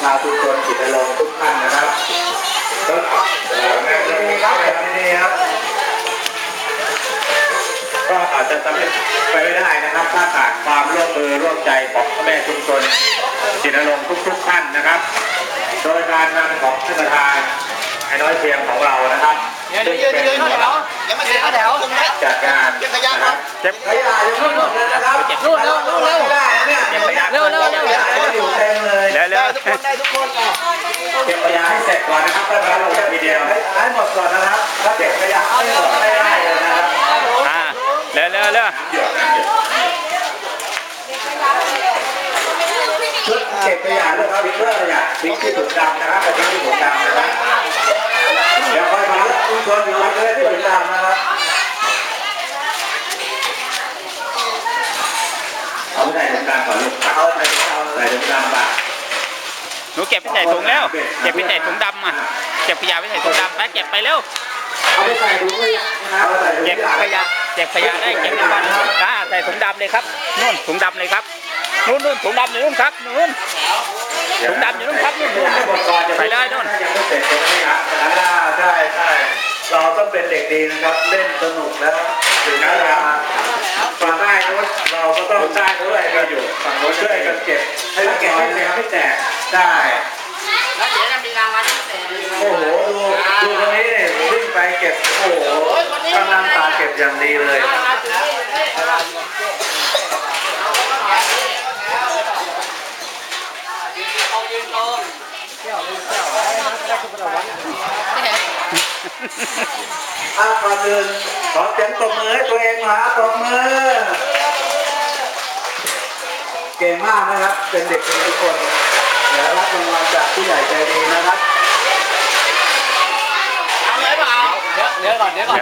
ชาวชุมชนจิตรลงค์ทุกท่านนะครับก็เอ่อแม่เรื่องนี้ครับแบบนี้ครับ ก็อาจจะสำเร็จไปไม่ได้นะครับ ถ้าขาดความร่วมมือร่วมใจของพ่อแม่ชุมชนจิตรลงค์ทุกๆท่านนะครับ โดยการนำของท่านประธานไอ้น้อยเพียงของเรานะครับเดี๋ยวเดี๋ยวเดี๋ยวเดี๋ยวเข้าแถวยังไม่เสร็จเข้าแถวจัดงานเก็บขยะครับเก็บขยะยังไม่หมดเลยนะครับ ทุกคนได้ทุกคนอะเก็บขยะให้เสร็จก่อนนะครับแล้วเราจะมีเดียวให้ให้หมดก่อนนะครับถ้าเก็บขยะไม่หมดไม่ได้เลยนะครับอ่าเร็วเร็วเร็วชุดเก็บขยะเรื่องเอาทิ้งเรื่องขยะทิ้งที่ถุงดำนะครับไปทิ้งที่ถุงดำนะครับเดี๋ยวคอยมาคุณชนอยู่เลยที่ถุงดำนะครับเอาใส่ถุงดำก่อนลูกเอาใส่ถุงดำใส่ถุงดำป่ะห นูเก็บไปใส่ถุงแล้ว เก็บไปใส่ถุงดำอะ เก็บขยะไปใส่ถุงดำไปเก็บไปเร็ว เอาไปใส่ถุงขยะนะครับเก็บขยะ เก็บขยะได้เก็บในวันอ่าใส่ถุงดำเลยครับนู่นถุงดำเลยครับนู่นนู่นถุงดำอยู่นู่นครับนู่นถุงดำอยู่นู่นครับนู่นนู่นให้หมดก่อนใส่ได้นู่น ยังไม่เสร็จใช่ไหมครับอ่าใช่ใช่ เราต้องเป็นเด็กดีนะครับ เล่นสนุกแล้วถึงนั้นแล้วฝั่งใต้นู้นเราก็ต้องใต้ด้วยก็อยู่ฝั่งโน้นช่วยกันเก็บให้เก็บให้เต็มให้แตกได้แล้วเดี๋ยวจะมีรางวัลพิเศษโอ้โหดูดูคนนี้เนี่ยวิ่งไปเก็บโอ้โหกำลังตาเก็บอย่างดีเลย อ้าก่อนอื่นขอเสียงตบมือให้ตัวเองหน่อยครับตบมือ เก่งมากนะครับ เป็นเด็กดีทุกคนเดี๋ยวรับรางวัลจากผู้ใหญ่ใจดีนะครับเอาเลยเปล่าเดี๋ยวเดี๋ยวก่อนเดี๋ยวก่อน